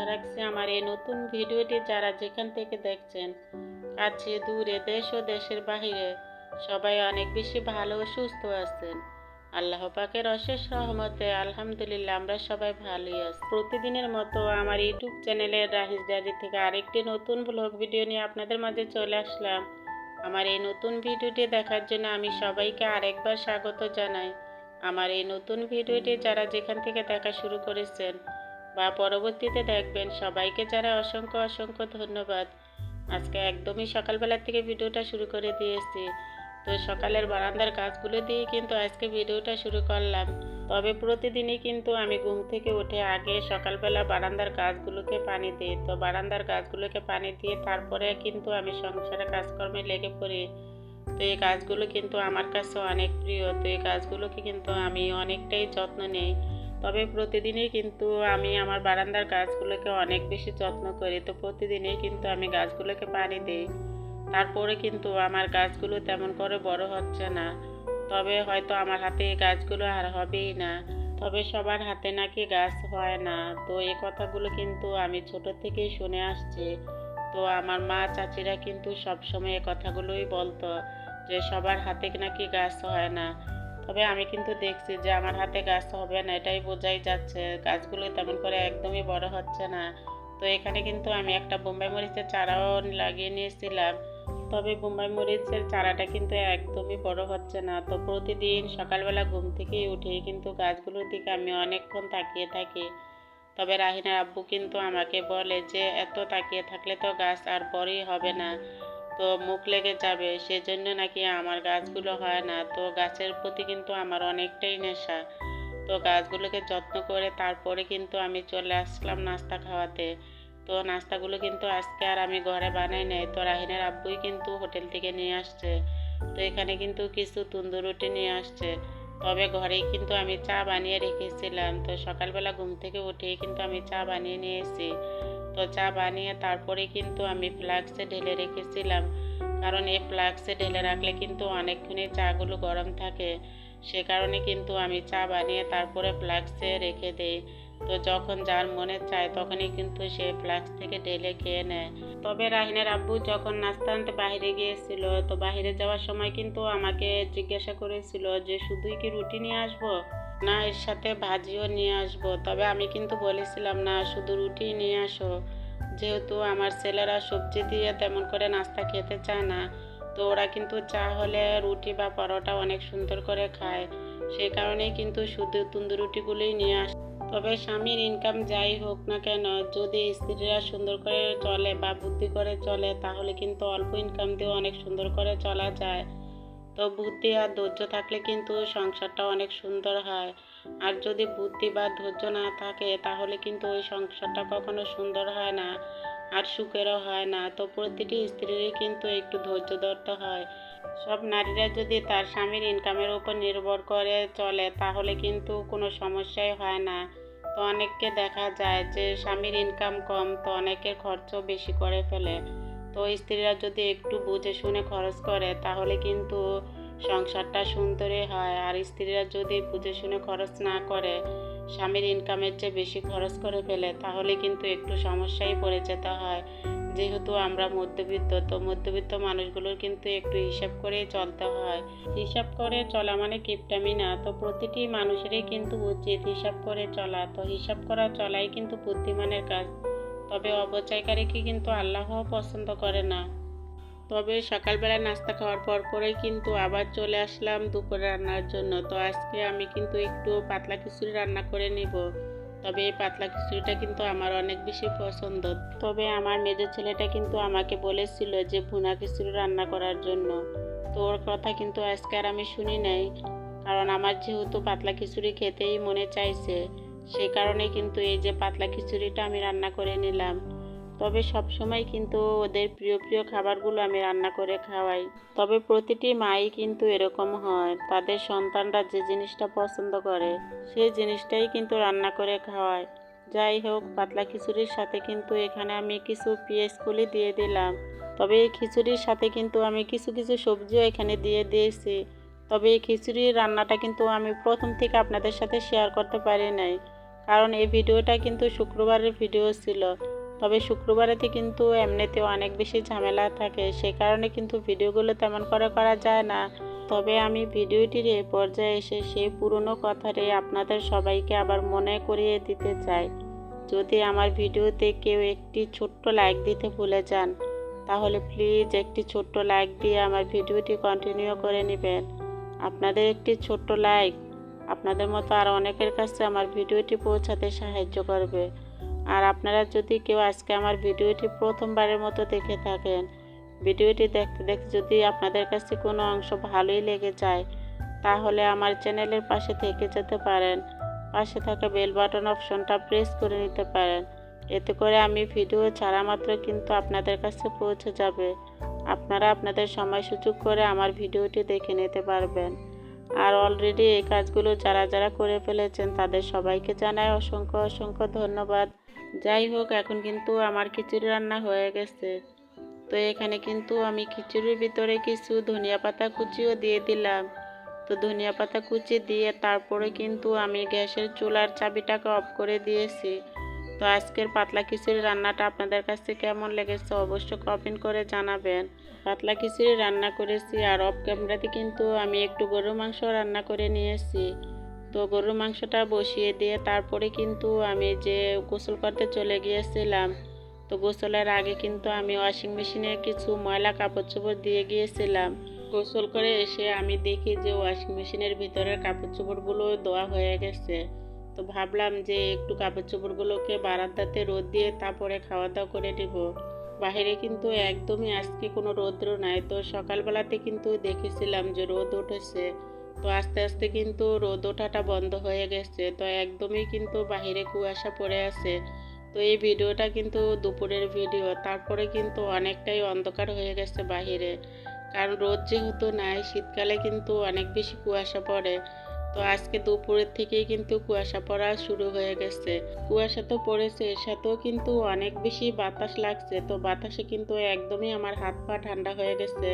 আশা রাখছি আমার এই নতুন ভিডিওটি যারা যেখান থেকে দেখছেন, কাছে, দূরে, দেশ ও দেশের বাহিরে, সবাই অনেক বেশি ভালো ও সুস্থ আছেন। আল্লাহ পাকের অশেষ রহমতে আলহামদুলিল্লাহ আমরা সবাই ভালোই আছি। প্রতিদিনের মতো আমার ইউটিউব চ্যানেলের রাহিস ডায়েরি থেকে আরেকটি নতুন ব্লগ ভিডিও নিয়ে আপনাদের মাঝে চলে আসলাম। আমার এই নতুন ভিডিওটি দেখার জন্য আমি সবাইকে আরেকবার স্বাগত জানাই। আমার এই নতুন ভিডিওটি যারা যেখান থেকে দেখা শুরু করেছেন বা পরবর্তীতে দেখবেন সবাইকে যারা অসংখ্য অসংখ্য ধন্যবাদ। আজকে একদমই সকালবেলা থেকে ভিডিওটা শুরু করে দিয়েছি। তো সকালের বারান্দার কাজগুলো দিয়ে কিন্তু আজকে ভিডিওটা শুরু করলাম। তবে প্রতিদিনই কিন্তু আমি ঘুম থেকে উঠে আগে সকালবেলা বারান্দার কাজগুলোকে পানি দিই। তো বারান্দার কাজগুলোকে পানি দিয়ে তারপরে কিন্তু আমি সংসারে কাজকর্মে লেগে পড়ি। তো এই কাজগুলো কিন্তু আমার কাছে অনেক প্রিয়। তো এই কাজগুলোকে কিন্তু আমি অনেকটাই যত্ন নেই। তবে প্রতিদিনই কিন্তু আমি আমার বারান্দার গাছগুলোকে অনেক বেশি যত্ন করি। তো প্রতিদিনই কিন্তু আমি গাছগুলোকে পানি দিই। তারপরে কিন্তু আমার গাছগুলো তেমন করে বড় হচ্ছে না। তবে হয়তো আমার হাতে এই গাছগুলো আর হবেই না। তবে সবার হাতে নাকি গাছ হয় না। তো এই কথাগুলো কিন্তু আমি ছোট থেকেই শুনে আসছি। তো আমার মা চাচিরা কিন্তু সবসময় এ কথাগুলোই বলতো যে সবার হাতে নাকি গাছ হয় না। তবে আমি কিন্তু দেখছি যে আমার হাতে গাছ হবে না, এটাই বোঝাই যাচ্ছে। গাছগুলো তেমন করে একদমই বড় হচ্ছে না। তো এখানে কিন্তু আমি একটা বোম্বাই মরিচের চারাও লাগিয়ে নিয়েছিলাম। তবে বোম্বাই মরিচের চারাটা কিন্তু একদমই বড় হচ্ছে না। তো প্রতিদিন সকালবেলা ঘুম থেকে উঠেই কিন্তু গাছগুলোর দিকে আমি অনেকক্ষণ তাকিয়ে থাকি। তবে রাহিনার আব্বু কিন্তু আমাকে বলে যে, এত তাকিয়ে থাকলে তো গাছ আর বড়ই হবে না। তো মুখ লেগে যাবে, সেজন্য নাকি আমার গাছগুলো হয় না। তো গাছের প্রতি কিন্তু আমার অনেকটাই নেশা। তো গাছগুলোকে যত্ন করে তারপরে কিন্তু আমি চলে আসলাম নাস্তা খাওয়াতে। তো নাস্তাগুলো কিন্তু আজকে আর আমি ঘরে বানাই নাই। তো রাহিনের আব্বুই কিন্তু হোটেল থেকে নিয়ে আসছে। তো এখানে কিন্তু কিছু তন্দুর রুটি নিয়ে আসছে। তবে ঘরেই কিন্তু আমি চা বানিয়ে রেখেছিলাম। তো সকালবেলা ঘুম থেকে উঠেই কিন্তু আমি চা বানিয়ে নিয়েছি তো চা বানিয়ে তারপরে কিন্তু আমি ফ্লাক্সে ঢেলে রেখেছিলাম। কারণ এই ফ্লাক্সে ঢেলে রাখলে কিন্তু অনেকক্ষণই চাগুলো গরম থাকে। সে কারণে কিন্তু আমি চা বানিয়ে তারপরে ফ্লাক্সে রেখে দিই। তো যখন যার মনে চায় তখনই কিন্তু সে ফ্লাক্স থেকে ঢেলে খেয়ে নেয়। তবে রাহিনের আব্বু যখন নাস্তা আনতে বাইরে গিয়েছিল, তো বাইরে যাওয়ার সময় কিন্তু আমাকে জিজ্ঞাসা করেছিল যে, শুধুই কি রুটি নিয়ে আসব না এর সাথে ভাজিও নিয়ে আসব? তবে আমি কিন্তু বলেছিলাম, না, শুধু রুটি নিয়ে আসো। যেহেতু আমার ছেলেরা সবজি দিয়ে তেমন করে নাস্তা খেতে চায় না, তো ওরা কিন্তু চা হলে রুটি বা পরোটা অনেক সুন্দর করে খায়। সেই কারণেই কিন্তু শুধু তন্দুর রুটিগুলোই নিয়ে আস তবে স্বামীর ইনকাম যাই হোক না কেন, যদি স্ত্রীরা সুন্দর করে চলে বা বুদ্ধি করে চলে, তাহলে কিন্তু অল্প ইনকাম দিয়ে অনেক সুন্দর করে চলা যায়। তো বুদ্ধি আর ধৈর্য থাকলে কিন্তু সংসারটা অনেক সুন্দর হয়। আর যদি বুদ্ধি বা ধৈর্য না থাকে, তাহলে কিন্তু ওই সংসারটা কখনো সুন্দর হয় না। আর সুখেরও হয় না। তো প্রতিটি স্ত্রীরই কিন্তু একটু ধৈর্য ধরতে হয়। সব নারীরা যদি তার স্বামীর ইনকামের উপর নির্ভর করে চলে, তাহলে কিন্তু কোনো সমস্যাই হয় না। তো অনেককে দেখা যায় যে স্বামীর ইনকাম কম, তো অনেকের খরচও বেশি করে ফেলে। তো স্ত্রীরা যদি একটু বুঝে শুনে খরচ করে, তাহলে কিন্তু সংসারটা সুন্দরই হয়। আর স্ত্রীরা যদি বুঝে শুনে খরচ না করে স্বামীর ইনকামের চেয়ে বেশি খরচ করে ফেলে, তাহলে কিন্তু একটু সমস্যায় পড়ে যেতে হয়। যেহেতু আমরা মধ্যবিত্ত, তো মধ্যবিত্ত মানুষগুলোর কিন্তু একটু হিসাব করেই চলতে হয়। হিসাব করে চলা মানে কিপটামি না, তো প্রতিটি মানুষেরই কিন্তু উচিত হিসাব করে চলা। তো হিসাব করা, চলাই কিন্তু বুদ্ধিমানের কাজ। তবে অপচয়কারীকে কিন্তু আল্লাহও পছন্দ করে না। তবে সকালবেলা নাস্তা খাওয়ার পর পরেই কিন্তু আবার চলে আসলাম দুপুরে রান্নার জন্য। তো আজকে আমি কিন্তু একটু পাতলা খিচুড়ি রান্না করে নিব। তবে এই পাতলা খিচুড়িটা কিন্তু আমার অনেক বেশি পছন্দ। তবে আমার মেজর ছেলেটা কিন্তু আমাকে বলেছিল যে ভুনা খিচুড়ি রান্না করার জন্য। তো ওর কথা কিন্তু আজকে আর আমি শুনি নাই। কারণ আমার যেহেতু পাতলা খিচুড়ি খেতেই মনে চাইছে সেই কারণে কিন্তু এই যে পাতলা খিচুড়িটা আমি রান্না করে নিলাম। তবে সব সময় কিন্তু ওদের প্রিয় প্রিয় খাবারগুলো আমি রান্না করে খাওয়াই। তবে প্রতিটি মাই কিন্তু এরকম হয়, তাদের সন্তানরা যে জিনিসটা পছন্দ করে, সেই জিনিসটাই কিন্তু রান্না করে খাওয়ায়। যাই হোক, পাতলা খিচুড়ির সাথে কিন্তু এখানে আমি কিছু পেঁয়াজ কলি দিয়ে দিলাম। তবে এই খিচুড়ির সাথে কিন্তু আমি কিছু কিছু সবজিও এখানে দিয়ে দিয়েছি। তবে এই খিচুড়ির রান্নাটা কিন্তু আমি প্রথম থেকে আপনাদের সাথে শেয়ার করতে পারি নাই। কারণ এই ভিডিওটা কিন্তু শুক্রবারের ভিডিও ছিল। তবে শুক্রবারেতে কিন্তু এমনিতেও অনেক বেশি ঝামেলা থাকে। সে কারণে কিন্তু ভিডিওগুলো তেমন করে করা যায় না। তবে আমি ভিডিওটির এ পর্যায়ে এসে সেই পুরনো কথাটি আপনাদের সবাইকে আবার মনে করিয়ে দিতে চাই। যদি আমার ভিডিওতে কেউ একটি ছোট্ট লাইক দিতে ভুলে যান, তাহলে প্লিজ একটি ছোট্ট লাইক দিয়ে আমার ভিডিওটি কন্টিনিউ করে নেবেন। আপনাদের একটি ছোট্ট লাইক আপনাদের মতো আর অনেকের কাছে আমার ভিডিওটি পৌঁছাতে সাহায্য করবে। আর আপনারা যদি কেউ আজকে আমার ভিডিওটি প্রথমবারের মতো দেখে থাকেন, ভিডিওটি দেখতে দেখতে যদি আপনাদের কাছে কোনো অংশ ভালোই লেগে যায়, তাহলে আমার চ্যানেলের পাশে থেকে যেতে পারেন। পাশে থাকা বেল বাটন অপশনটা প্রেস করে নিতে পারেন। এতে করে আমি ভিডিও ছাড়া মাত্র কিন্তু আপনাদের কাছে পৌঁছে যাবে। আপনারা আপনাদের সময় সুযোগ করে আমার ভিডিওটি দেখে নিতে পারবেন। আর অলরেডি এই কাজগুলো যারা যারা করে ফেলেছেন, তাদের সবাইকে জানাই অসংখ্য অসংখ্য ধন্যবাদ। যাই হোক, এখন কিন্তু আমার খিচুড়ি রান্না হয়ে গেছে। তো এখানে কিন্তু আমি খিচুড়ির ভিতরে কিছু ধনিয়া পাতা কুচিও দিয়ে দিলাম। তো ধনিয়া পাতা কুচি দিয়ে তারপরে কিন্তু আমি গ্যাসের চুলার চাবিটাকে অফ করে দিয়েছি। তো আজকের পাতলা খিচুড়ি রান্নাটা আপনাদের কাছে কেমন লেগেছে অবশ্যই কমেন্ট করে জানাবেন। পাতলা খিচুড়ি রান্না করেছি আর অফ ক্যামেরাতে কিন্তু আমি একটু গরুর মাংস রান্না করে নিয়েছি। তো গরুর মাংসটা বসিয়ে দিয়ে তারপরে কিন্তু আমি যে গোসল করতে চলে গিয়েছিলাম, তো গোসলের আগে কিন্তু আমি ওয়াশিং মেশিনে কিছু ময়লা কাপড় চোপড় দিয়ে গিয়েছিলাম। গোসল করে এসে আমি দেখি যে ওয়াশিং মেশিনের ভিতরের কাপড় চোপড়গুলো দেওয়া হয়ে গেছে। তো ভাবলাম যে একটু কাপড় চোপড়গুলোকে বারান্দাতে রোদ দিয়ে তারপরে খাওয়া দাওয়া করে নেব। বাইরে কিন্তু একদমই আজকে কোনো রৌদ্র নাই, তো সকালবেলাতে কিন্তু দেখেছিলাম যে রোদ উঠেছে। তো আস্তে আস্তে কিন্তু রোদ ওঠাটা বন্ধ হয়ে গেছে। তো একদমই কিন্তু বাহিরে কুয়াশা পড়ে আছে। তো এই ভিডিওটা কিন্তু দুপুরের ভিডিও। তারপরে কিন্তু অনেকটাই অন্ধকার হয়ে গেছে বাহিরে। কারণ রোদ যেহেতু নাই, শীতকালে কিন্তু অনেক বেশি কুয়াশা পড়ে। তো আজকে দুপুরের থেকেই কিন্তু কুয়াশা পড়া শুরু হয়ে গেছে। কুয়াশা তো পড়েছে, এর সাথেও কিন্তু অনেক বেশি বাতাস লাগছে। তো বাতাসে কিন্তু একদমই আমার হাত পা ঠান্ডা হয়ে গেছে।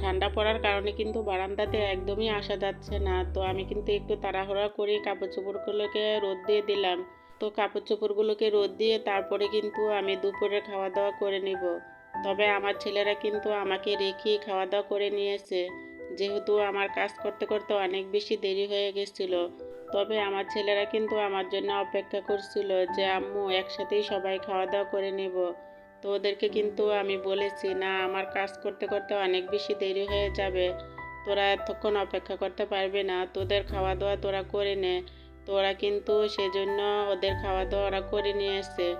ঠান্ডা পড়ার কারণে কিন্তু বারান্দাতে একদমই আসা যাচ্ছে না। তো আমি কিন্তু একটু তাড়াহুড়া করে কাপড় চোপড়গুলোকে রোদ দিয়ে দিলাম। তো কাপড় চোপড়গুলোকে রোদ দিয়ে তারপরে কিন্তু আমি দুপুরে খাওয়া দাওয়া করে নিব। তবে আমার ছেলেরা কিন্তু আমাকে রেখেই খাওয়া দাওয়া করে নিয়েছে যেহেতু আমার কাজ করতে করতে অনেক বেশি দেরি হয়ে গেছিল। তবে আমার ছেলেরা কিন্তু আমার জন্য অপেক্ষা করছিল যে, আম্মু, একসাথেই সবাই খাওয়া দাওয়া করে নেব। তো ওদেরকে কিন্তু আমি বলেছি, না, আমার কাজ করতে করতে অনেক বেশি দেরি হয়ে যাবে। তোরা এতক্ষণ অপেক্ষা করতে পারবে না। তোদের খাওয়া দাওয়া তোরা করে নে। তোরা কিন্তু সেজন্য ওদের খাওয়া দাওয়া ওরা করে নিয়ে এসছে।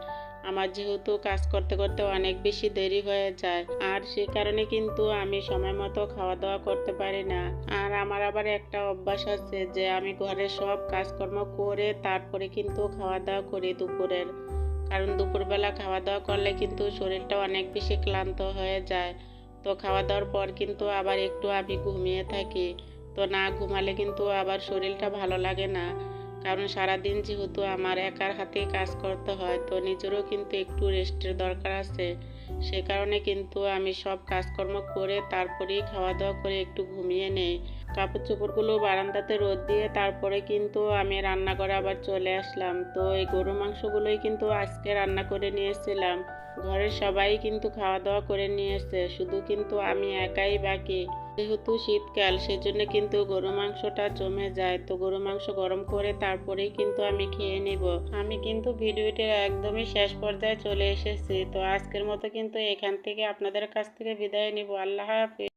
আমার যেহেতু কাজ করতে করতে অনেক বেশি দেরি হয়ে যায়। আর সে কারণে কিন্তু আমি সময় মতো খাওয়া দাওয়া করতে পারি না। আর আমার আবার একটা অভ্যাস আছে যে, আমি ঘরের সব কাজকর্ম করে তারপরে কিন্তু খাওয়া দাওয়া করি দুপুরের। কারণ দুপুরবেলা খাওয়া দাওয়া করলে কিন্তু শরীরটা অনেক বেশি ক্লান্ত হয়ে যায়। তো খাওয়া দাওয়ার পর কিন্তু আবার একটু আমি ঘুমিয়ে থাকি। তো না ঘুমালে কিন্তু আবার শরীরটা ভালো লাগে না। কারণ সারাদিন যেহেতু আমার একার হাতেই কাজ করতে হয়, তো নিজেরও কিন্তু একটু রেস্টের দরকার আছে। সে কারণে কিন্তু আমি সব কাজকর্ম করে তারপরেই খাওয়া দাওয়া করে একটু ঘুমিয়ে নেই। কাপড় চোপড়গুলো বারান্দাতে রোদ দিয়ে তারপরে কিন্তু আমি রান্নাঘরে আবার চলে আসলাম। তো এই গরু মাংসগুলোই কিন্তু আজকে রান্না করে নিয়েছিলাম। ঘরের সবাই কিন্তু খাওয়া দাওয়া করে নিয়েছে, শুধু কিন্তু আমি একাই বাকি। যেহেতু শীতকাল, সেজন্য কিন্তু গরু মাংসটা জমে যায়। তো গরু মাংস গরম করে তারপরেই কিন্তু আমি খেয়ে নিব। আমি কিন্তু ভিডিওটির একদমই শেষ পর্যায়ে চলে এসেছি। তো আজকের মতো কিন্তু এখান থেকে আপনাদের কাছ থেকে বিদায় নিব। আল্লাহ হাফিজ।